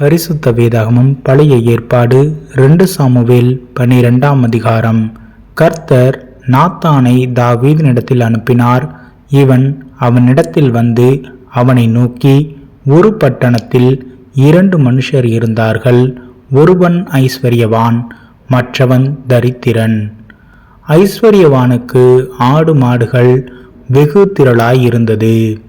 பரிசுத்த வேதாகமம் பழைய ஏற்பாடு ரெண்டு சாமுவேல் பனிரெண்டாம் அதிகாரம். கர்த்தர் நாத்தானை தாவீதினிடத்தில் அனுப்பினார். இவன் அவனிடத்தில் வந்து அவனை நோக்கி ஒரு பட்டணத்தில் இரண்டு மனுஷர் இருந்தார்கள். ஒருவன் ஐஸ்வர்யவான் மற்றவன் தரித்திரன். ஐஸ்வர்யவானுக்கு ஆடு மாடுகள் வெகு திரளாய் இருந்தது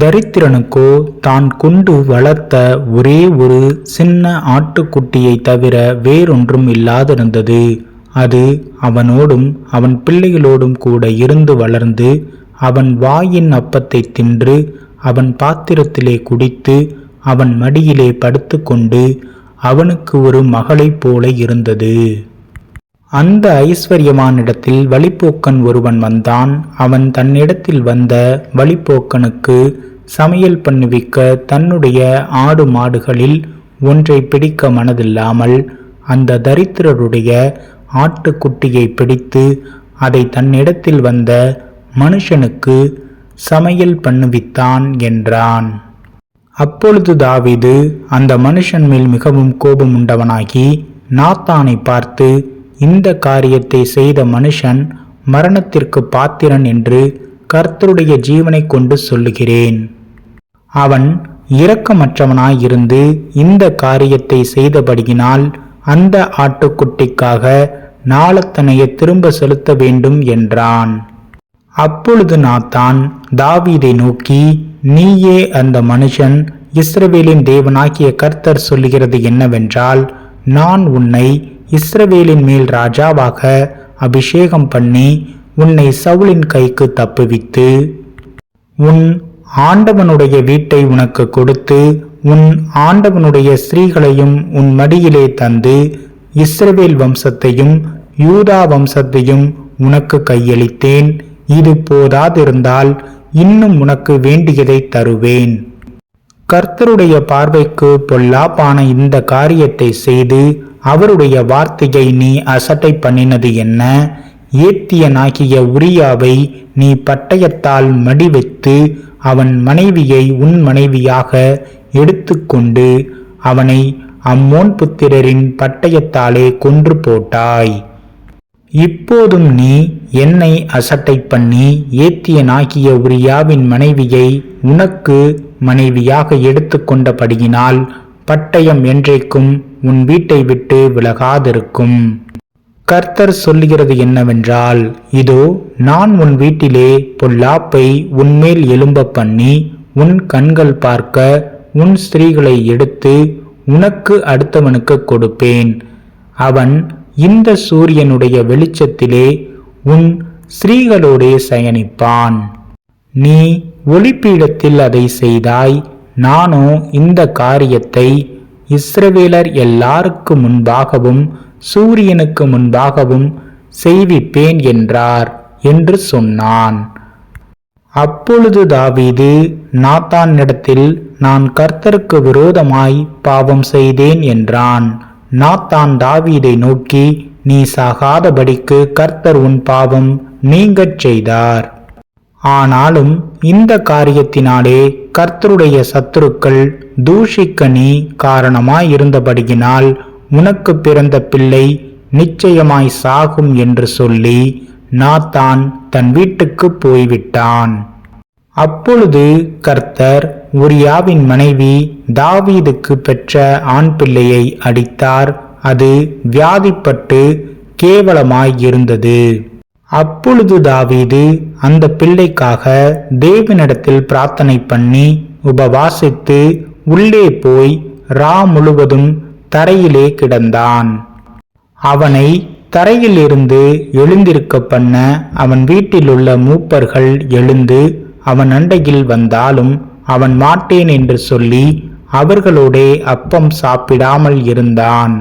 தரித்திரனுக்கோ தான் கொண்டு வளர்த்த ஒரே ஒரு சின்ன ஆட்டுக்குட்டியை தவிர வேறொன்றும் இல்லாதிருந்தது. அது அவனோடும் அவன் பிள்ளைகளோடும் கூட இருந்து வளர்ந்து அவன் வாயின் அப்பத்தை தின்று அவன் பாத்திரத்திலே குடித்து அவன் மடியிலே படுத்துக்கொண்டு அவனுக்கு ஒரு மகளைப் போல இருந்தது. அந்த ஐஸ்வர்யமானிடத்தில் வழிப்போக்கன் ஒருவன் வந்தான். அவன் தன்னிடத்தில் வந்த வழிப்போக்கனுக்கு சமையல் பண்ணுவிக்க தன்னுடைய ஆடு மாடுகளில் ஒன்றை பிடிக்க மனதில்லாமல் அந்த தரித்திரருடைய ஆட்டுக்குட்டியை பிடித்து அதை தன்னிடத்தில் வந்த மனுஷனுக்கு சமையல் பண்ணுவித்தான் என்றான். அப்பொழுது தாவிது அந்த மனுஷன் மேல் மிகவும் கோபம் உண்டவனாகி நாத்தானை பார்த்து இந்த காரியத்தை செய்த மனுஷன் மரணத்திற்கு பாத்திரன் என்று கர்த்தருடைய ஜீவனை கொண்டு சொல்லுகிறேன். அவன் இரக்கமற்றவனாயிருந்து இந்த காரியத்தை செய்தபடியினால் அந்த ஆட்டுக்குட்டிக்காக நாளத்தனைய திரும்ப செலுத்த வேண்டும் என்றான். அப்பொழுது நாத்தான் தாவீதை நோக்கி நீயே அந்த மனுஷன் இஸ்ரவேலின் தேவனாகிய கர்த்தர் சொல்லுகிறது என்னவென்றால் நான் உன்னை இஸ்ரவேலின் மேல் ராஜாவாக அபிஷேகம் பண்ணி உன்னை சவுளின் கைக்கு தப்புவித்து உன் ஆண்டவனுடைய வீட்டை உனக்கு கொடுத்து உன் ஆண்டவனுடைய ஸ்ரீகளையும் உன் மடியிலே தந்து இஸ்ரவேல் வம்சத்தையும் யூதா வம்சத்தையும் உனக்கு கையளித்தேன். இது போதாதிருந்தால் இன்னும் உனக்கு வேண்டியதை தருவேன். கர்த்தருடைய பார்வைக்கு பொல்லாப்பான இந்த காரியத்தை செய்து அவருடைய வார்த்தையை நீ அசட்டை பண்ணினது என்ன? ஏத்தியனாகிய உரியாவை நீ பட்டயத்தால் மடி வைத்து அவன் மனைவியை உன் மனைவியாக எடுத்துக்கொண்டு அவனை அம்மோன் புத்திரரின் பட்டயத்தாலே கொன்று போட்டாய். இப்போதும் நீ என்னை அசட்டை பண்ணி ஏத்தியனாகிய உரியாவின் மனைவியை உனக்கு மனைவியாக எடுத்துக்கொண்டபடியினால் பட்டயம் என்றைக்கும் உன் வீட்டை விட்டு விலகாதிருக்கும். கர்த்தர் சொல்லுகிறது என்னவென்றால் இதோ நான் உன் வீட்டிலே பொல்லாப்பை உன்மேல் எழும்ப பண்ணி உன் கண்கள் பார்க்க உன் ஸ்திரீகளை எடுத்து உனக்கு அடுத்தவனுக்கு கொடுப்பேன். அவன் இந்த சூரியனுடைய வெளிச்சத்திலே உன் ஸ்திரீகளோடே சயனிப்பான். நீ ஒளிப்பீடத்தில் அதை செய்தாய் நானோ இந்த காரியத்தை இஸ்ரவேலர் எல்லாருக்கு முன்பாகவும் சூரியனுக்கு முன்பாகவும் செய்விப்பேன் என்றார் என்று சொன்னான். அப்பொழுது தாவீது நாத்தானிடத்தில் நான் கர்த்தருக்கு விரோதமாய் பாவம் செய்தேன் என்றான். நாத்தான் தாவீதை நோக்கி நீ சாகாதபடிக்கு கர்த்தர் உன் பாவம் நீங்கச் செய்தார். ஆனாலும் இந்த காரியத்தினாலே கர்த்தருடைய சத்துருக்கள் தூஷிக்க நீ காரணமாயிருந்தபடியினால் உனக்கு பிறந்த பிள்ளை நிச்சயமாய் சாகும் என்று சொல்லி நாத்தான் தன் வீட்டுக்கு போய்விட்டான். அப்பொழுது கர்த்தர் உரியாவின் மனைவி தாவீதுக்கு பெற்ற ஆண் பிள்ளையை அடித்தார். அது வியாதிப்பட்டு கேவலமாய் இருந்தது. அப்பொழுது தாவீது அந்த பிள்ளைக்காக தேவனிடத்தில் பிரார்த்தனை பண்ணி உபவாசித்து உள்ளே போய் ரா முழுவதும் தரையிலே கிடந்தான். அவனை தரையிலிருந்து எழுந்திருக்க பண்ண அவன் வீட்டிலுள்ள மூப்பர்கள் எழுந்து அவன் அண்டையில் வந்தாலும் அவன் மாட்டேன் என்று சொல்லி அவர்களோடே அப்பம் சாப்பிடாமல் இருந்தான்.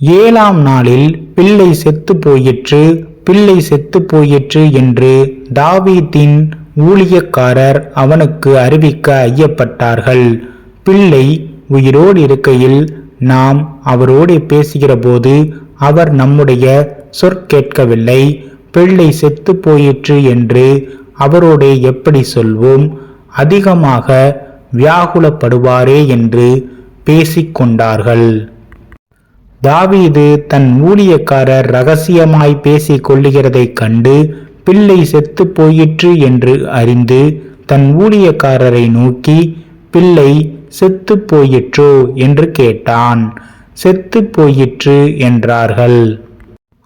ஏழாம் நாளில் பிள்ளை செத்து போயிற்று பிள்ளை செத்து போயிற்று என்று தாவீத்தின் ஊழியக்காரர் அவனுக்கு அறிவிக்க ஐயப்பட்டார்கள். பிள்ளை உயிரோடு இருக்கையில் நாம் அவரோடு பேசுகிறபோது அவர் நம்முடைய சொற்கேட்கவில்லை பிள்ளை செத்து போயிற்று என்று அவரோடே எப்படி சொல்வோம்? அதிகமாக வியாகுலப்படுவாரே என்று பேசிக்கொண்டார்கள். தாவீது தன் ஊழியக்காரர் ரகசியமாய் பேசிக் கொள்ளுகிறதைக் கண்டு பிள்ளை செத்து போயிற்று என்று அறிந்து தன் ஊழியக்காரரை நோக்கி பிள்ளை செத்து போயிற்றோ? என்று கேட்டான். செத்து போயிற்று என்றார்கள்.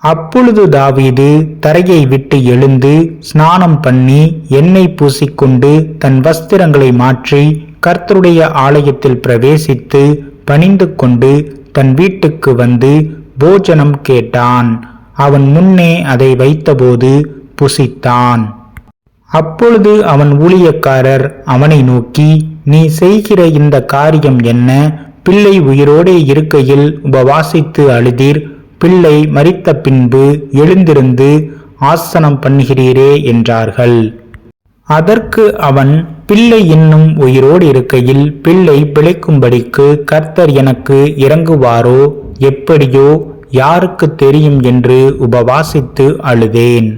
அப்பொழுது தாவீது தரையை விட்டு எழுந்து ஸ்நானம் பண்ணி எண்ணெய் பூசிக்கொண்டு தன் வஸ்திரங்களை மாற்றி கர்த்தருடைய ஆலயத்தில் பிரவேசித்து பணிந்து கொண்டு தன் வீட்டுக்கு வந்து போஜனம் கேட்டான். அவன் முன்னே அதை வைத்தபோது புசித்தான். அப்பொழுது அவன் ஊழியக்காரர் அவனை நோக்கி நீ செய்கிற இந்த காரியம் என்ன? பிள்ளை உயிரோடே இருக்கையில் உபவாசித்து அழுதீர். பிள்ளை மறித்த பின்பு எழுந்திருந்து ஆசனம் பண்ணுகிறீரே என்றார்கள். அதற்கு அவன் பிள்ளை இன்னும் உயிரோடு இருக்கையில் பிள்ளை பிழைக்கும்படிக்கு கர்த்தர் எனக்கு இறங்குவாரோ? எப்படியோ யாருக்கு தெரியும் என்று உபவாசித்து அழுதேன்.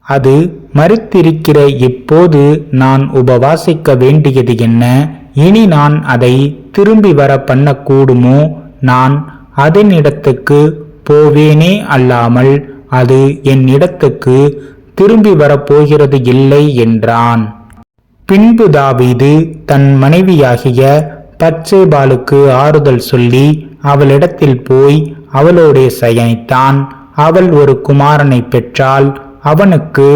அது மறுத்திருக்கிற இப்போது நான் உபவாசிக்க வேண்டியது என்ன? இனி நான் அதை திரும்பி வர பண்ணக்கூடுமோ? நான் அதனிடத்துக்கு போவேனே அல்லாமல் அது என் இடத்துக்கு திரும்பி வரப்போகிறது இல்லை என்றான். பின்பு தாவீது தன் மனைவியாகிய பச்சேபாலுக்கு ஆறுதல் சொல்லி அவளிடத்தில் போய் அவளோடே சயனித்தான். அவள் ஒரு குமாரனை பெற்றால் அவனுக்கு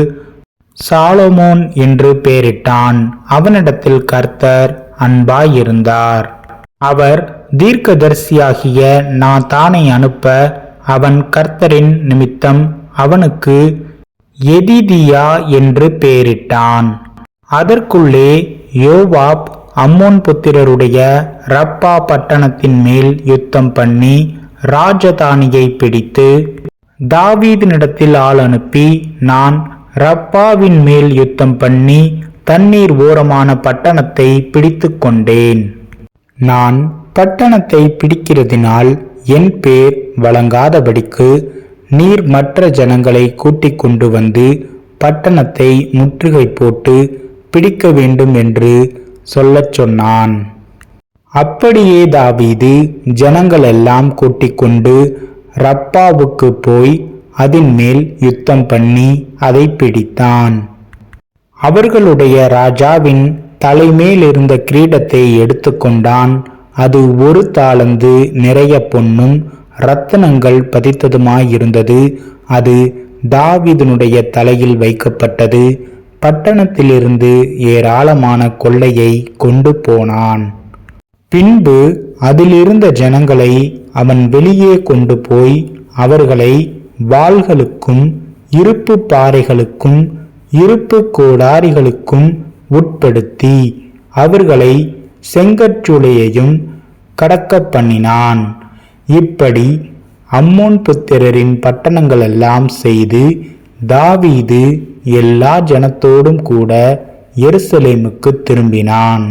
சாலோமோன் என்று பெயரிட்டான். அவனிடத்தில் கர்த்தர் அன்பாயிருந்தார். அவர் தீர்க்கதரிசியாகிய நாத்தானை அனுப்ப அவன் கர்த்தரின் நிமித்தம் அவனுக்கு எதிதியா என்று பெயரிட்டான். அதற்குள்ளே யோவாப் அம்மோன் புத்திரருடைய ரப்பா பட்டணத்தின் மேல் யுத்தம் பண்ணி ராஜதானியை பிடித்து தாவீதினிடத்தில் ஆள் அனுப்பி நான் ரப்பாவின் மேல் யுத்தம் பண்ணி தண்ணீர் ஓரமான பட்டணத்தை பிடித்து கொண்டேன். நான் பட்டணத்தை பிடிக்கிறதினால் என் பேர் வழங்காதபடிக்கு நீர் மற்ற ஜனங்களை கூட்டிக் கொண்டு வந்து பட்டணத்தை முற்றுகை போட்டு பிடிக்க வேண்டும் என்று சொல்லச் சொன்னான். அப்படியே தாவீது ஜனங்களெல்லாம் கூட்டிக் கொண்டு ரப்பாவுக்கு போய் அதன் மேல் யுத்தம் பண்ணி அதை பிடித்தான். அவர்களுடைய ராஜாவின் தலைமேல் இருந்த கிரீடத்தை எடுத்துக்கொண்டான் அது ஒரு தாளந்து நிறைய பொன்னும் ரத்தனங்கள் பதித்ததுமாயிருந்தது. அது தாவிதனுடைய தலையில் வைக்கப்பட்டது. பட்டணத்திலிருந்து ஏராளமான கொள்ளையை கொண்டு போனான். பின்பு அதிலிருந்த ஜனங்களை அவன் வெளியே கொண்டு போய் அவர்களை வாள்களுக்கும் இருப்பு பாறைகளுக்கும் இருப்பு கோடாரிகளுக்கும் உட்படுத்தி அவர்களை செங்கற்சூளையையும் கடக்க பண்ணினான். இப்படி அம்மோன் புத்திரரின் பட்டணங்களெல்லாம் செய்து தாவீது எல்லா ஜனத்தோடும் கூட எருசலேமுக்கு திரும்பினான்.